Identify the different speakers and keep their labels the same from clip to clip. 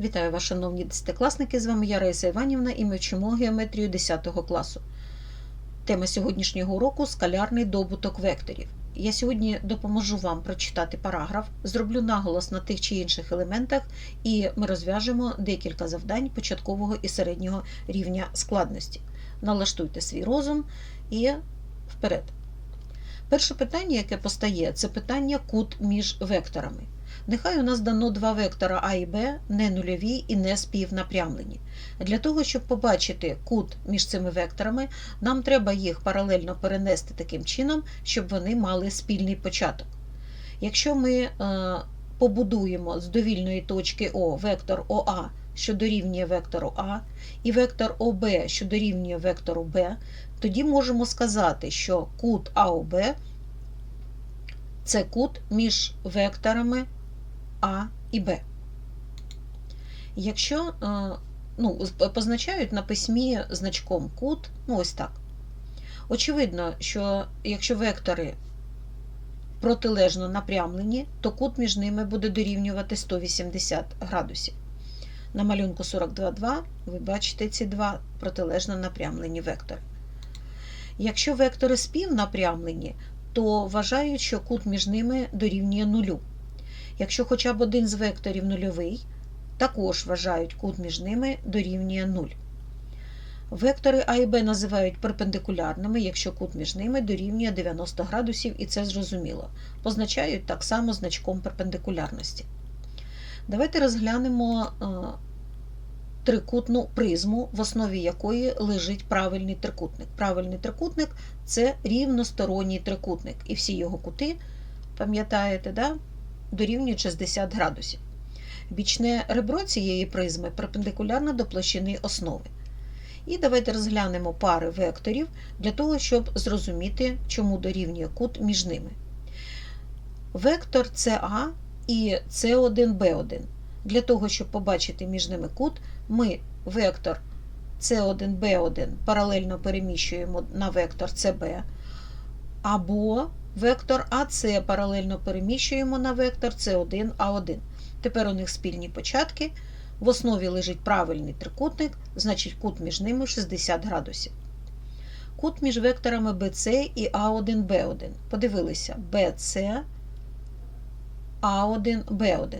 Speaker 1: Вітаю вас, шановні десятикласники! З вами я Раїса Іванівна і ми вчимо геометрію 10 класу. Тема сьогоднішнього уроку скалярний добуток векторів. Я сьогодні допоможу вам прочитати параграф, зроблю наголос на тих чи інших елементах, і ми розв'яжемо декілька завдань початкового і середнього рівня складності. Налаштуйте свій розум і вперед. Перше питання, яке постає, це питання кут між векторами. Нехай у нас дано два вектора А і Б, не нульові і не співнапрямлені. Для того, щоб побачити кут між цими векторами, нам треба їх паралельно перенести таким чином, щоб вони мали спільний початок. Якщо ми е, побудуємо з довільної точки О вектор ОА, що дорівнює вектору А, і вектор ОБ, що дорівнює вектору Б, тоді можемо сказати, що кут АОБ це кут між векторами а і Б. Якщо ну, позначають на письмі значком кут, ну ось так. Очевидно, що якщо вектори протилежно напрямлені, то кут між ними буде дорівнювати 180 градусів. На малюнку 42,2 ви бачите ці два протилежно напрямлені вектори. Якщо вектори співнапрямлені, то вважають, що кут між ними дорівнює нулю. Якщо хоча б один з векторів нульовий, також вважають кут між ними дорівнює 0. Вектори А і Б називають перпендикулярними, якщо кут між ними дорівнює 90 градусів, і це зрозуміло. Позначають так само значком перпендикулярності. Давайте розглянемо трикутну призму, в основі якої лежить правильний трикутник. Правильний трикутник це рівносторонній трикутник, і всі його кути, пам'ятаєте, да? дорівнюють 60 градусів. Бічне ребро цієї призми перпендикулярно до площини основи. І давайте розглянемо пари векторів для того, щоб зрозуміти, чому дорівнює кут між ними. Вектор СА і С1Б1. Для того, щоб побачити між ними кут, ми вектор С1Б1 паралельно переміщуємо на вектор СБ, або Вектор АС паралельно переміщуємо на вектор С1А1. Тепер у них спільні початки. В основі лежить правильний трикутник, значить кут між ними 60 градусів. Кут між векторами BC і А1Б1. Подивилися BC, А1, Б1.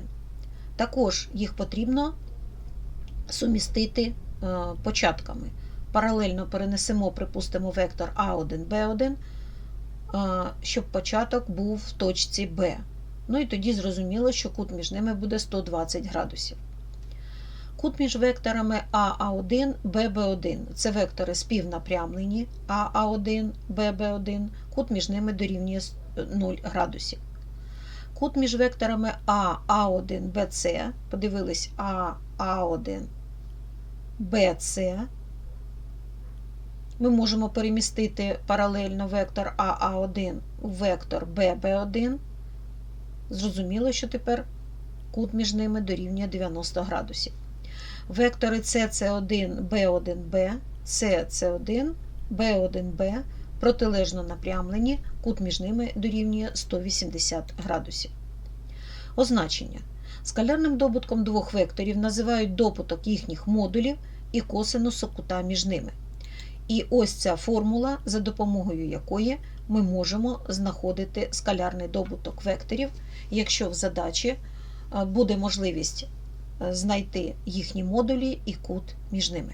Speaker 1: Також їх потрібно сумістити початками. Паралельно перенесемо, припустимо, вектор А1, Б1 щоб початок був в точці Б. Ну і тоді зрозуміло, що кут між ними буде 120 градусів. Кут між векторами АА1, ББ1 це вектори співнапрямлені АА1, ББ1, кут між ними дорівнює 0 градусів. Кут між векторами АА1, БЦ, подивились АА1, БЦ ми можемо перемістити паралельно вектор АА1 у вектор ББ1. Зрозуміло, що тепер кут між ними дорівнює 90 градусів. Вектори СС1, Б1Б, СС1, Б1Б протилежно напрямлені, кут між ними дорівнює 180 градусів. Означення. Скалярним добутком двох векторів називають добуток їхніх модулів і косинусу кута між ними. І ось ця формула, за допомогою якої ми можемо знаходити скалярний добуток векторів, якщо в задачі е, буде можливість е, знайти їхні модулі і кут між ними.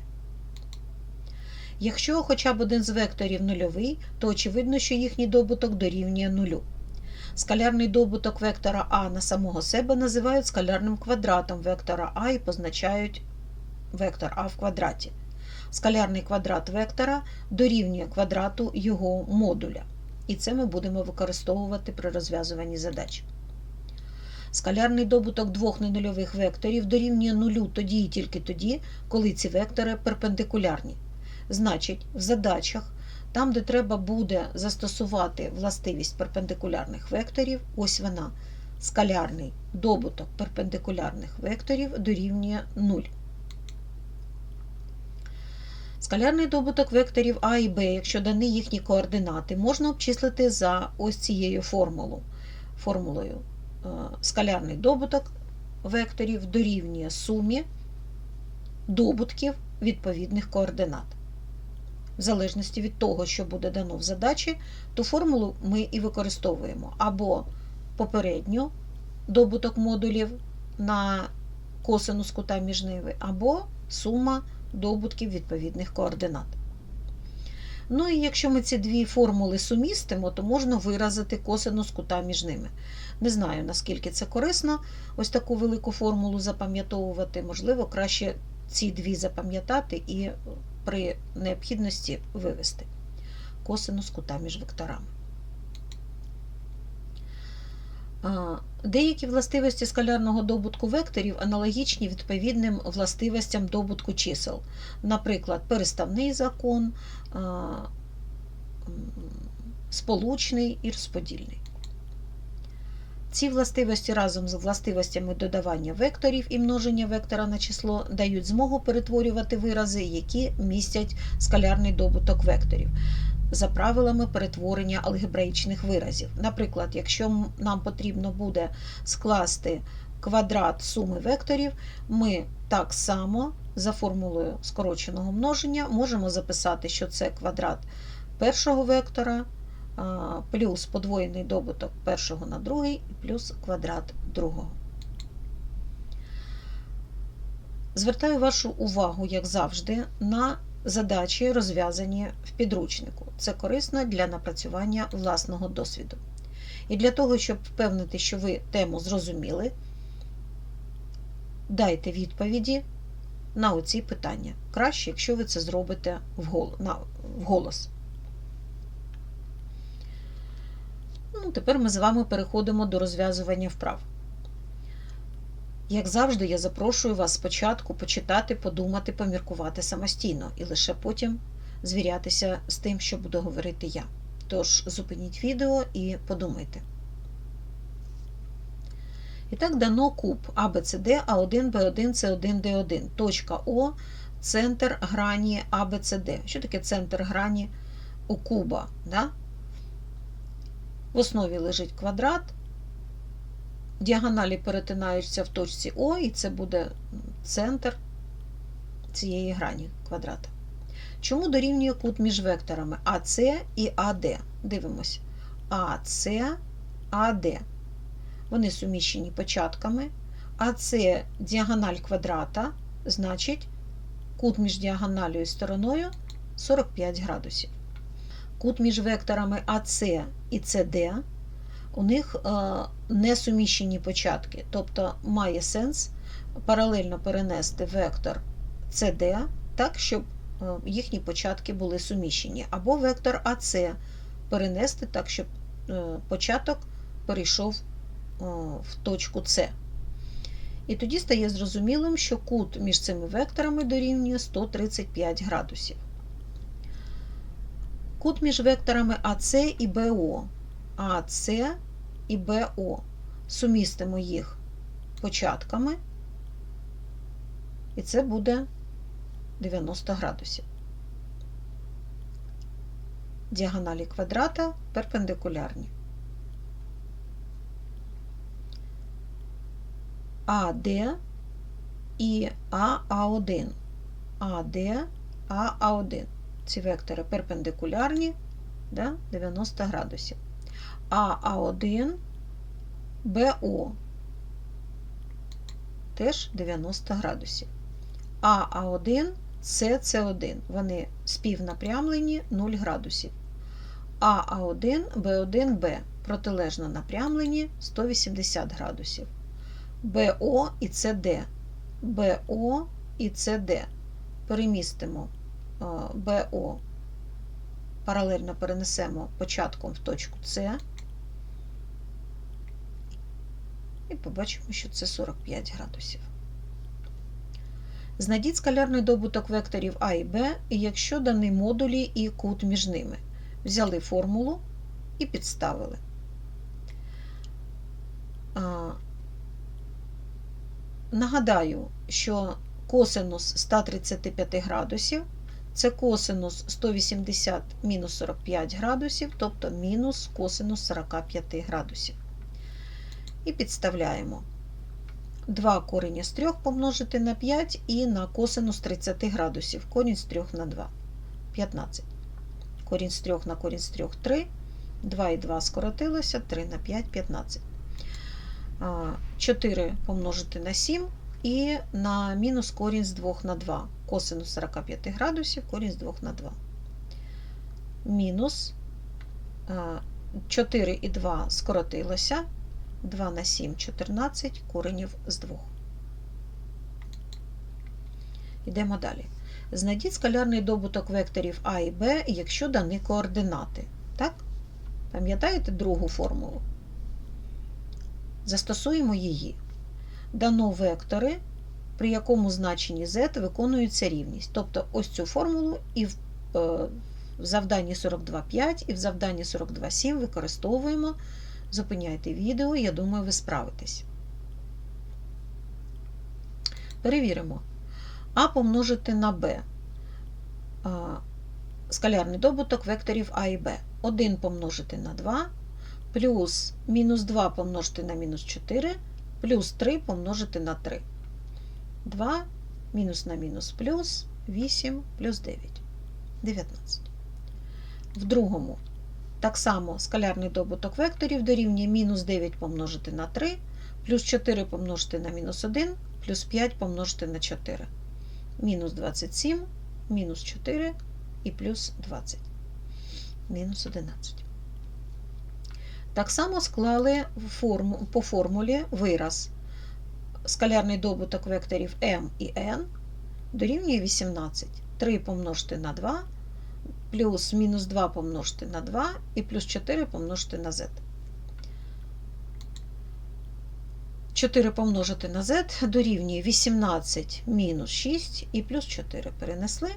Speaker 1: Якщо хоча б один з векторів нульовий, то очевидно, що їхній добуток дорівнює нулю. Скалярний добуток вектора А на самого себе називають скалярним квадратом вектора А і позначають вектор А в квадраті скалярний квадрат вектора дорівнює квадрату його модуля. І це ми будемо використовувати при розв'язуванні задач. Скалярний добуток двох ненульових векторів дорівнює нулю тоді і тільки тоді, коли ці вектори перпендикулярні. Значить, в задачах, там, де треба буде застосувати властивість перпендикулярних векторів, ось вона, скалярний добуток перпендикулярних векторів дорівнює 0. Скалярний добуток векторів А і Б, якщо дані їхні координати, можна обчислити за ось цією формулою. формулою. Скалярний добуток векторів дорівнює сумі добутків відповідних координат. В залежності від того, що буде дано в задачі, ту формулу ми і використовуємо або попередню добуток модулів на косинус кута між ними, або сума добутків відповідних координат. Ну і якщо ми ці дві формули сумістимо, то можна виразити косинус кута між ними. Не знаю, наскільки це корисно, ось таку велику формулу запам'ятовувати. Можливо, краще ці дві запам'ятати і при необхідності вивести косинус кута між векторами. Деякі властивості скалярного добутку векторів аналогічні відповідним властивостям добутку чисел. Наприклад, переставний закон, сполучний і розподільний. Ці властивості разом з властивостями додавання векторів і множення вектора на число дають змогу перетворювати вирази, які містять скалярний добуток векторів за правилами перетворення алгебраїчних виразів. Наприклад, якщо нам потрібно буде скласти квадрат суми векторів, ми так само за формулою скороченого множення можемо записати, що це квадрат першого вектора плюс подвоєний добуток першого на другий плюс квадрат другого. Звертаю вашу увагу, як завжди, на задачі, розв'язані в підручнику. Це корисно для напрацювання власного досвіду. І для того, щоб впевнити, що ви тему зрозуміли, дайте відповіді на оці питання. Краще, якщо ви це зробите вголос. Ну, тепер ми з вами переходимо до розв'язування вправ. Як завжди, я запрошую вас спочатку почитати, подумати, поміркувати самостійно і лише потім звірятися з тим, що буду говорити я. Тож зупиніть відео і подумайте. І так дано куб ABCD, А1, Б1, С1, Д1. Точка О, центр грані ABCD. Що таке центр грані у куба? Да? В основі лежить квадрат, діагоналі перетинаються в точці О, і це буде центр цієї грані квадрата. Чому дорівнює кут між векторами АС і АД? Дивимось. АС, АД. Вони суміщені початками. АС діагональ квадрата, значить, кут між діагоналю і стороною 45 градусів. Кут між векторами АС і СД у них е, несуміщені початки, тобто має сенс паралельно перенести вектор CD так, щоб е, їхні початки були суміщені, або вектор АС перенести так, щоб е, початок перейшов в точку С. І тоді стає зрозумілим, що кут між цими векторами дорівнює 135 градусів. Кут між векторами АС і БО. АС і БО. Сумістимо їх початками, і це буде 90 градусів. Діагоналі квадрата перпендикулярні. АД і АА1. АД, АА1. Ці вектори перпендикулярні да, 90 градусів. АА1, БО теж 90 градусів. АА1, СС1. Вони співнапрямлені 0 градусів. АА1, Б1, Б протилежно напрямлені 180 градусів. БО і СД. БО і СД. Перемістимо БО паралельно перенесемо початком в точку С і побачимо, що це 45 градусів. Знайдіть скалярний добуток векторів А і Б, якщо дані модулі і кут між ними. Взяли формулу і підставили. Нагадаю, що косинус 135 градусів це косинус 180 мінус 45 градусів, тобто мінус косинус 45 градусів. І підставляємо 2 коріння з 3 помножити на 5 і на косинус 30 градусів. Корінь з 3 на 2. 15. Корінь з 3 на корінь з 3 – 3. 2 і 2 скоротилося, 3 на 5 – 15. 4 помножити на 7 і на мінус корінь з 2 на 2. Косинус 45 градусів, корінь з 2 на 2. Мінус а, 4 і 2 скоротилося. 2 на 7 – 14, коренів з 2. Йдемо далі. Знайдіть скалярний добуток векторів А і Б, якщо дані координати. Так? Пам'ятаєте другу формулу? Застосуємо її. Дано вектори, при якому значенні z виконується рівність. Тобто ось цю формулу і в, е, завданні 42.5, і в завданні 42.7 використовуємо. Зупиняйте відео, я думаю, ви справитесь. Перевіримо. А помножити на Б. Скалярний добуток векторів А і Б. 1 помножити на 2, плюс мінус 2 помножити на мінус 4, плюс 3 помножити на 3. 2 мінус на мінус плюс 8 плюс 9. 19. В другому так само скалярний добуток векторів дорівнює мінус 9 помножити на 3, плюс 4 помножити на мінус 1, плюс 5 помножити на 4. Мінус 27, мінус 4 і плюс 20. Мінус 11. Так само склали форму, по формулі вираз. Скалярний добуток векторів m і n дорівнює 18. 3 помножити на 2 плюс мінус 2 помножити на 2 і плюс 4 помножити на z. 4 помножити на z дорівнює 18 мінус 6 і плюс 4 перенесли.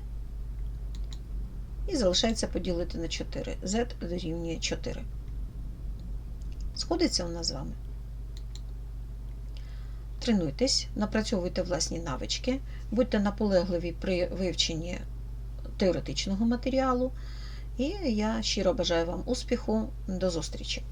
Speaker 1: І залишається поділити на 4. z дорівнює 4. Сходиться у нас з вами. Тренуйтесь, напрацьовуйте власні навички, будьте наполегливі при вивченні теоретичного матеріалу. І я щиро бажаю вам успіху. До зустрічі!